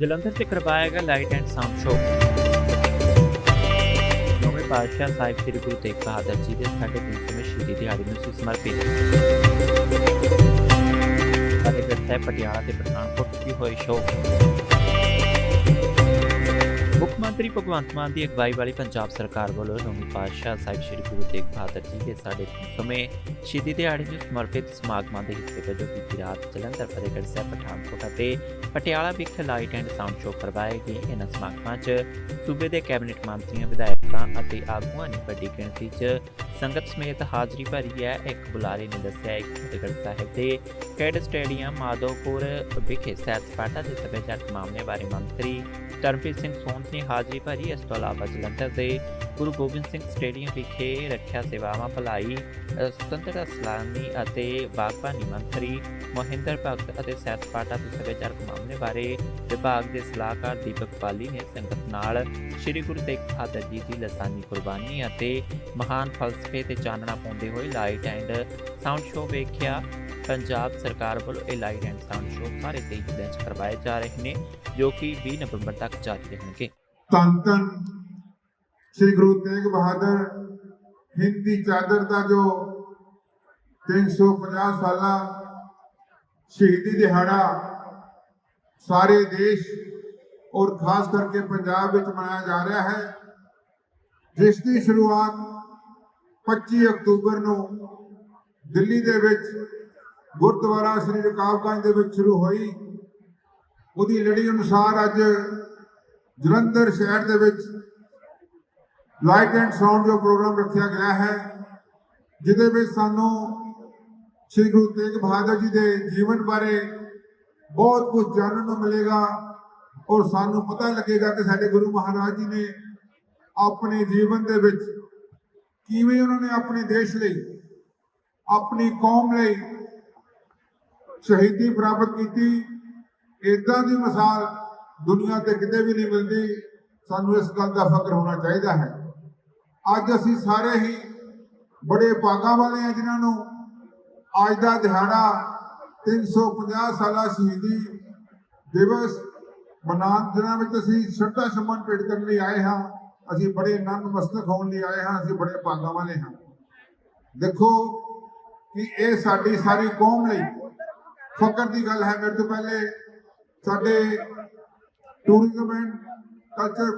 ਜਲੰਧਰ 'ਚ ਕਰਵਾਇਆ ਗਿਆ ਲਾਈਟ ਐਂਡ ਸਾਊਂਡ ਸ਼ੋਅ। ਨੌਵੇਂ ਪਾਤਸ਼ਾਹ ਸਾਹਿਬ ਸ੍ਰੀ ਗੁਰੂ ਤੇਗ ਬਹਾਦਰ ਜੀ ਦੇ ਸਾਢੇ ਤਿੰਨ ਸੌਵੇਂ ਸ਼ਹੀਦੀ ਦਿਹਾੜੇ ਨੂੰ ਸਮਰਪਿਤ ਫਤਿਹਗੜ੍ਹ ਸਾਹਿਬ ਪਟਿਆਲਾ ਤੇ ਪਠਾਨਕੋਟ 'ਚ ਹੋਏ ਸ਼ੋਅ। ਮੁੱਖ ਮੰਤਰੀ ਭਗਵੰਤ ਮਾਨ ਦੀ ਅਗਵਾਈ ਵਾਲੀ ਪੰਜਾਬ ਸਰਕਾਰ ਵੱਲੋਂ ਨੌਵੇਂ ਪਾਤਸ਼ਾਹ ਸਾਹਿਬ ਸ੍ਰੀ ਗੁਰੂ ਤੇਗ ਬਹਾਦਰ ਜੀ ਦੇ ਸਾਡੇ ਸਮੇਂ ਸ਼ਹੀਦੀ ਦਿਹਾੜੇ ਨੂੰ ਸਮਰਪਿਤ ਸਮਾਗਮਾਂ ਦੇ ਹਿੱਸੇ ਵਜੋਂ ਬੀਤੀ ਰਾਤ ਜਲੰਧਰ, ਫਤਿਹਗੜ੍ਹ ਸਾਹਿਬ, ਪਠਾਨਕੋਟ ਅਤੇ ਪਟਿਆਲਾ ਵਿਖੇ ਲਾਈਟ ਐਂਡ ਸਾਊਂਡ ਸ਼ੋਅ ਕਰਵਾਏ ਗਏ। ਇਹਨਾਂ ਸਮਾਗਮਾਂ 'ਚ ਸੂਬੇ ਦੇ ਕੈਬਨਿਟ ਮੰਤਰੀਆਂ, ਵਿਧਾਇਕਾਂ ਅਤੇ ਆਗੂਆਂ ਨੇ ਵੱਡੀ ਗਿਣਤੀ 'ਚ ਸੰਗਤ ਸਮੇਤ ਹਾਜ਼ਰੀ ਭਰੀ ਹੈ। ਇੱਕ ਬੁਲਾਰੇ ਨੇ ਦੱਸਿਆ ਹੈ ਕਿ ਫਤਿਹਗੜ੍ਹ ਸਾਹਿਬ ਦੇ ਕੈਡ ਸਟੇਡੀਅਮ ਮਾਧੋਪੁਰ ਵਿਖੇ ਸੈਰ ਸਪਾਟਾ ਤੇ ਸੱਭਿਆਚਾਰਕ ਮਾਮਲੇ ਬਾਰੇ ਮੰਤਰੀ ਧਰਮਪ੍ਰੀਤ ਸਿੰਘ ਸੋਂਤ ਨੇ ਹਾਜ਼ਰੀ ਭਰੀ। ਇਸ ਤੋਂ ਇਲਾਵਾ ਜਲੰਧਰ ਦੇ ਗੁਰੂ ਗੋਬਿੰਦ ਸਿੰਘ ਸਟੇਡੀਅਮ ਵਿਖੇ ਰੱਖਿਆ ਸੇਵਾਵਾਂ ਭਲਾਈ ਸੁਤੰਤਰਤਾ ਸਲਾਮੀ ਅਤੇ ਬਾਗਬਾਨੀ ਮੰਤਰੀ ਮੋਹਿੰਦਰ ਭਗਤ ਅਤੇ ਸੈਰ ਸਪਾਟਾ ਤੇ ਸੱਭਿਆਚਾਰਕ ਮਾਮਲੇ ਬਾਰੇ ਵਿਭਾਗ ਦੇ ਸਲਾਹਕਾਰ ਦੀਪਕ ਪਾਲੀ ਨੇ ਸੰਗਤ ਨਾਲ ਸ੍ਰੀ ਗੁਰੂ ਤੇਗ ਬਹਾਦਰ ਜੀ ਦੀ ਲਸਾਨੀ ਕੁਰਬਾਨੀ ਅਤੇ ਮਹਾਨ ਫਲਸਫੇ ਤੇ ਚਾਨਣਾ ਪਾਉਂਦੇ ਹੋਏ ਲਾਈਟ ਐਂਡ ਸਾਊਂਡ ਸ਼ੋਅ ਵੇਖਿਆ। ਪੰਜਾਬ ਸਰਕਾਰ ਵੱਲੋਂ ਇਹ ਲਾਈਟ ਐਂਡ ਸਾਊਂਡ ਸ਼ੋਅ ਸਾਰੇ 23 ਜ਼ਿਲ੍ਹਿਆਂ 'ਚ ਕਰਵਾਏ ਜਾ ਰਹੇ ਨੇ, ਜੋ ਕਿ 20 ਨਵੰਬਰ ਤੱਕ ਜਾਰੀ ਰਹਿਣਗੇ। ਧੰਨ ਧੰਨ ਸ੍ਰੀ ਗੁਰੂ ਤੇਗ ਬਹਾਦਰ ਹਿੰਦ ਚਾਦਰ ਦਾ ਜੋ 350 ਸਾਲਾ ਸ਼ਹੀਦੀ ਦਿਹਾੜਾ ਸਾਰੇ ਦੇਸ਼ ਔਰ ਖਾਸ ਕਰਕੇ ਪੰਜਾਬ ਵਿੱਚ ਮਨਾਇਆ ਜਾ ਰਿਹਾ ਹੈ, ਜਿਸ ਦੀ ਸ਼ੁਰੂਆਤ 25 ਅਕਤੂਬਰ ਨੂੰ ਦਿੱਲੀ ਦੇ ਵਿੱਚ ਗੁਰਦੁਆਰਾ ਸ੍ਰੀ ਰਕਾਬਗੰਜ ਦੇ ਵਿੱਚ ਸ਼ੁਰੂ ਹੋਈ। ਉਹਦੀ ਲੜੀ ਅਨੁਸਾਰ ਅੱਜ ਜਲੰਧਰ ਸ਼ਹਿਰ ਦੇ ਵਿੱਚ ਲਾਈਟ ਐਂਡ ਸਾਊਂਡ ਜੋ ਪ੍ਰੋਗਰਾਮ ਰੱਖਿਆ ਗਿਆ ਹੈ, ਜਿਹਦੇ ਵਿੱਚ ਸਾਨੂੰ ਸ੍ਰੀ ਗੁਰੂ ਤੇਗ ਬਹਾਦਰ ਜੀ ਦੇ ਜੀਵਨ ਬਾਰੇ ਬਹੁਤ ਕੁਝ ਜਾਣਨ ਨੂੰ ਮਿਲੇਗਾ ਔਰ ਸਾਨੂੰ ਪਤਾ ਲੱਗੇਗਾ ਕਿ ਸਾਡੇ ਗੁਰੂ ਮਹਾਰਾਜ ਜੀ ਨੇ ਆਪਣੇ ਜੀਵਨ ਦੇ ਵਿੱਚ ਕਿਵੇਂ ਉਹਨਾਂ ਨੇ ਆਪਣੇ ਦੇਸ਼ ਲਈ, ਆਪਣੀ ਕੌਮ ਲਈ ਸ਼ਹੀਦੀ ਪ੍ਰਾਪਤ ਕੀਤੀ। ਇਦਾਂ ਦੀ ਮਿਸਾਲ ਦੁਨੀਆ ਤੇ ਕਿਤੇ ਵੀ ਨਹੀਂ ਮਿਲਦੀ। ਸਾਨੂੰ ਇਸ ਗੱਲ ਦਾ ਫਖਰ ਹੋਣਾ ਚਾਹੀਦਾ ਹੈ। ਅੱਜ ਅਸੀਂ ਸਾਰੇ ਹੀ ਬੜੇ ਭਾਗਾਂ ਵਾਲੇ ਹਾਂ ਜਿਨ੍ਹਾਂ ਨੂੰ ਅੱਜ ਦਾ ਦਿਹਾੜਾ 350 ਸਾਲਾ ਸ਼ਹੀਦੀ ਦਿਵਸ ਮਨਾਉਣ ਦਿਨਾਂ ਵਿੱਚ ਅਸੀਂ ਸ਼ਰਧਾ ਸੁਮਨ ਭੇਟ ਕਰਨ ਲਈ ਆਏ ਹਾਂ। ਅਸੀਂ ਬੜੇ ਨਤਮਸਤਕ ਹੋਣ ਲਈ ਆਏ ਹਾਂ। ਅਸੀਂ ਬੜੇ ਭਾਗਾਂ ਵਾਲੇ ਹਾਂ। ਦੇਖੋ ਕਿ ਇਹ ਸਾਡੀ ਸਾਰੀ ਕੌਮ ਲਈ ਫਖਰ ਦੀ ਗੱਲ ਹੈ ਮੇਰੇ ਤੋਂ ਪਹਿਲੇ ਸਾਡੇ ਟੂਰਿਜ਼ਮ ਐਂਡ ਕਲਚਰ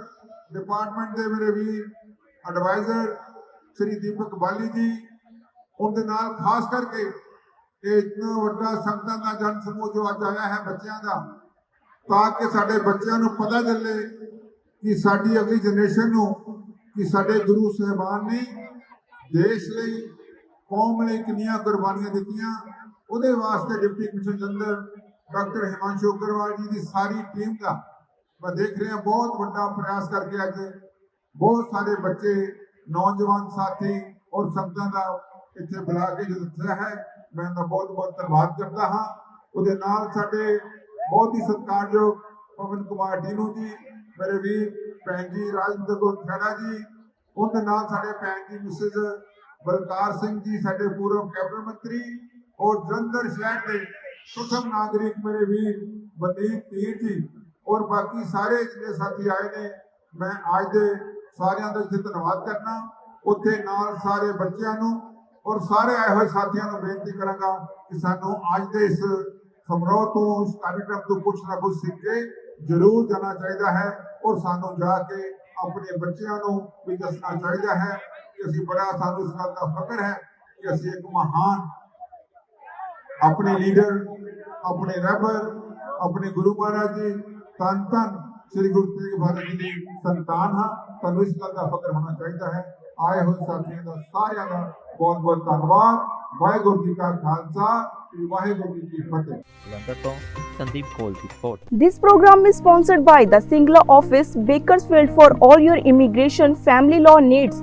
ਡਿਪਾਰਟਮੈਂਟ ਦੇ ਮੇਰੇ ਵੀਰ ਐਡਵਾਈਜ਼ਰ ਸ੍ਰੀ ਦੀਪਕ ਬਾਲੀ ਜੀ, ਉਹਦੇ ਨਾਲ ਖਾਸ ਕਰਕੇ ਇਹ ਇਤਨਾ ਵੱਡਾ ਸੰਗਤਾਂ ਦਾ ਜਨ ਸਮੂਹ ਜੋ ਅੱਜ ਆਇਆ ਹੈ ਬੱਚਿਆਂ ਦਾ, ਤਾਂ ਕਿ ਸਾਡੇ ਬੱਚਿਆਂ ਨੂੰ ਪਤਾ ਚੱਲੇ ਕਿ ਸਾਡੀ ਅਗਲੀ ਜਨਰੇਸ਼ਨ ਨੂੰ ਕਿ ਸਾਡੇ ਗੁਰੂ ਸਾਹਿਬਾਨ ਨੇ ਦੇਸ਼ ਲਈ, ਕੌਮ ਲਈ ਕਿੰਨੀਆਂ ਕੁਰਬਾਨੀਆਂ ਦਿੱਤੀਆਂ। ਉਹਦੇ ਵਾਸਤੇ deputy commissioner general doctor Himanshu Agarwal ji ਦੀ ਸਾਰੀ ਟੀਮ ਦਾ ਮੈਂ ਦੇਖ ਰਿਹਾ, ਬਹੁਤ ਵੱਡਾ ਪ੍ਰਯਾਸ ਕਰਕੇ ਅੱਜ ਬਹੁਤ ਸਾਰੇ ਬੱਚੇ, ਨੌਜਵਾਨ ਸਾਥੀ ਔਰ ਸੰਗਤਾਂ ਦਾ ਇੱਥੇ ਬੁਲਾ ਕੇ ਜੋ ਦਿੱਤਾ ਹੈ, ਮੈਂ ਉਹਦਾ ਬਹੁਤ ਬਹੁਤ ਧੰਨਵਾਦ ਕਰਦਾ ਹਾਂ। ਉਹਦੇ ਨਾਲ ਸਾਡੇ ਬਹੁਤ ਹੀ ਸਤਿਕਾਰਯੋਗ ਪਵਨ ਕੁਮਾਰ ਡੀਨੂ ਜੀ, ਮੇਰੇ ਵੀਰ ਭੈਣ ਜੀ ਰਾਜਿੰਦਰ ਕੌਰ ਖੇੜਾ ਜੀ, ਉਹਦੇ ਨਾਲ ਸਾਡੇ ਭੈਣ ਜੀ ਮਿਸਿਸ ਬਲਕਾਰ ਸਿੰਘ ਜੀ, ਸਾਡੇ ਪੂਰਵ ਕੈਬਨਿਟ ਮੰਤਰੀ ਔਰ ਜਲੰਧਰ ਸ਼ਹਿਰ ਦੇ ਪ੍ਰਥਮ ਨਾਗਰਿਕ ਮੇਰੇ ਵੀਰ ਮਨਦੀਪ ਤੀਰ ਜੀ ਔਰ ਬਾਕੀ ਸਾਰੇ ਜਿਹੜੇ ਸਾਥੀ ਆਏ ਨੇ, ਮੈਂ ਅੱਜ ਦੇ ਸਾਰਿਆਂ ਦਾ ਇੱਥੇ ਧੰਨਵਾਦ ਕਰਨਾ। ਉੱਥੇ ਨਾਲ ਸਾਰੇ ਬੱਚਿਆਂ ਨੂੰ ਔਰ ਸਾਰੇ ਆਏ ਹੋਏ ਸਾਥੀਆਂ ਨੂੰ ਬੇਨਤੀ ਕਰਾਂਗਾ ਕਿ ਸਾਨੂੰ ਅੱਜ ਦੇ ਇਸ ਸਮਾਰੋਹ ਤੋਂ, ਇਸ ਕਾਰਜਕ੍ਰਮ ਤੋਂ ਕੁਝ ਨਾ ਕੁਝ ਸਿੱਖ ਕੇ ਜ਼ਰੂਰ ਜਾਣਾ ਚਾਹੀਦਾ ਹੈ ਔਰ ਸਾਨੂੰ ਜਾ ਕੇ ਆਪਣੇ ਬੱਚਿਆਂ ਨੂੰ ਵੀ ਦੱਸਣਾ ਚਾਹੀਦਾ ਹੈ ਕਿ ਅਸੀਂ ਬੜਾ ਸਾਨੂੰ ਇਸ ਗੱਲ ਦਾ ਫਖਰ ਹੈ ਕਿ ਅਸੀਂ ਇੱਕ ਮਹਾਨ ਆਪਣੇ ਲੀਡਰ ਆਪਣੇ ਰਹਿਬਰ ਆਪਣੇ ਗੁਰੂ ਮਹਾਰਾਜ ਜੀ ਧੰਨ ਧੰਨ ਸ੍ਰੀ ਗੁਰੂ ਤੇਗ ਬਹਾਦਰ ਜੀ ਦੀ ਸੰਤਾਨ ਹਾਂ। ਤੁਹਾਨੂੰ ਇਸ ਗੱਲ ਦਾ ਫਖਰ ਹੋਣਾ ਚਾਹੀਦਾ ਹੈ। ਆਏ ਹੋਏ ਸਾਥੀਆਂ ਦਾ ਸਾਰਿਆਂ ਦਾ ਬਹੁਤ ਬਹੁਤ ਧੰਨਵਾਦ। ਵਾਹਿਗੁਰੂ ਜੀ ਕਾ ਖਾਲਸਾ ਵਾਹਿਗੁਰੂ ਜੀ ਕੀ ਫਤਿਹ। ਜਲੰਧਰ ਤੋਂ ਸੰਦੀਪ ਕੋਲ ਦੀ report. This program is sponsored by the Singla office, Bakersfield for all your immigration family law needs.